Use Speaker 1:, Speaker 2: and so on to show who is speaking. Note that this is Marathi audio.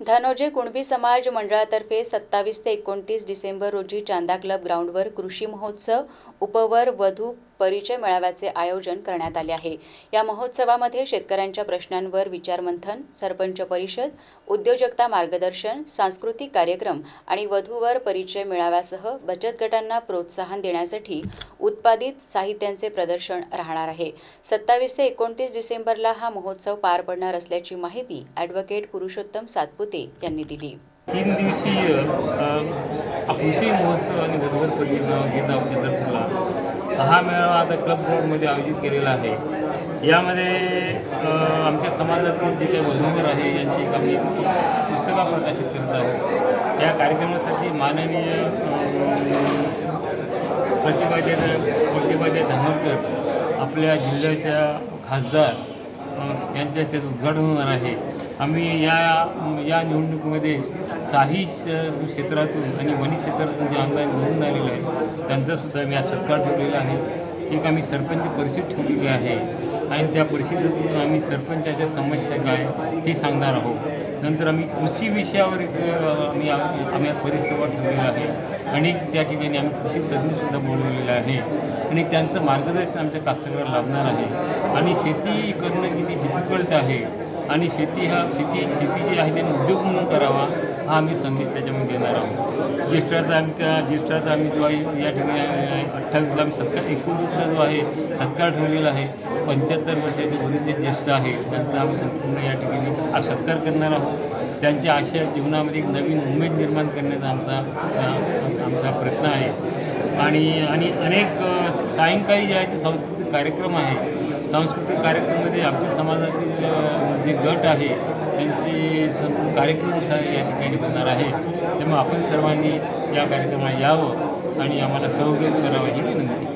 Speaker 1: धनोजे कुणबी समाज मंडळातर्फे सत्तावीस ते एकोणतीस डिसेंबर रोजी चांदा क्लब ग्राउंडवर कृषी महोत्सव उपवर वधू परिचय मेळाव्याचे आयोजन करण्यात आले आहे. या महोत्सवामध्ये शेतकऱ्यांच्या प्रश्नांवर विचारमंथन सरपंच परिषद उद्योजकता मार्गदर्शन सांस्कृतिक कार्यक्रम आणि वधूवर परिचय मेळाव्यासह बचत गटांना प्रोत्साहन देण्यासाठी उत्पादित साहित्यांचे प्रदर्शन राहणार आहे. सत्तावीस ते एकोणतीस डिसेंबरला हा महोत्सव पार पडणार असल्याची माहिती ॲडव्होकेट पुरुषोत्तम सातपुते यांनी दिली.
Speaker 2: तीन दिवसीय कृषी महोत्सव आणि वधूवर परिणाम घेता हा मेळावा आता क्लब ग्राउंडमध्ये आयोजित केलेला आहे. यामध्ये आमच्या समाजातील जे काही वधूवर आहे यांची कमी आम्ही पुस्तकं प्रकाशित करत आहोत. या कार्यक्रमासाठी माननीय अ, प्रतिभाजे प्रतिभाजे आपल्या जिल्ह्याच्या खासदार यांच्या त्याचं उद्घाटन होणार आहे. आम्ही या या निवडणुकीमध्ये साही श- क्षेत्रातून आणि वन क्षेत्रातून जे आमदार निवडून आलेले आहे त्यांचासुद्धा मी आज सत्कार ठेवलेला आहे. एक आम्ही सरपंच परिषद ठेवलेली आहे आणि त्या परिषदेतून आम्ही सरपंचाच्या समस्या काय हे सांगणार आहोत. नंतर आम्ही कृषी विषयावर एक आम्ही आम्ही आज परिसंवाद ठेवलेला आहे. आणि त्या ठिकाणी आम्ही कृषी तज्ज्ञसुद्धा बोलवलेलं आहे. आणि त्यांचं मार्गदर्शन आमच्या कास्तकाराला लाभणार आहे. आणि शेती करणं किती डिफिकल्ट आहे. आणि शेती हा शेती शेती जी आहे त्यांनी उद्योग म्हणून करावा. हा आम्ही संदेश त्याच्यामध्ये देणार आहोत. ज्येष्ठाचा आम्ही त्या ज्येष्ठाचा आम्ही जो आहे या ठिकाणी अठ्ठावीसला आम्ही सत्कार एकोणीसला जो आहे सत्कार ठेवलेला आहे पंच्याहत्तर वर्षाचे वरील जे ज्येष्ठ आहे त्यांचा आम्ही संपूर्ण या ठिकाणी आज सत्कार करणार आहोत. त्यांच्या आशा जीवनामध्ये एक नवीन उमेद निर्माण करण्याचा आमचा आमचा प्रयत्न आहे. आणि आणि अनेक सायंकाळी जे आहे ते सांस्कृतिक कार्यक्रम आहे सांस्कृतिक कार्यक्रमामध्ये आमच्या समाजातील जे गट आहे त्यांचे संपूर्ण कार्यक्रम सा- या ठिकाणी होणार आहे. त्यामुळे आपण सर्वांनी या कार्यक्रमाला यावं आणि आम्हाला सहयोग करावं ही विनंती.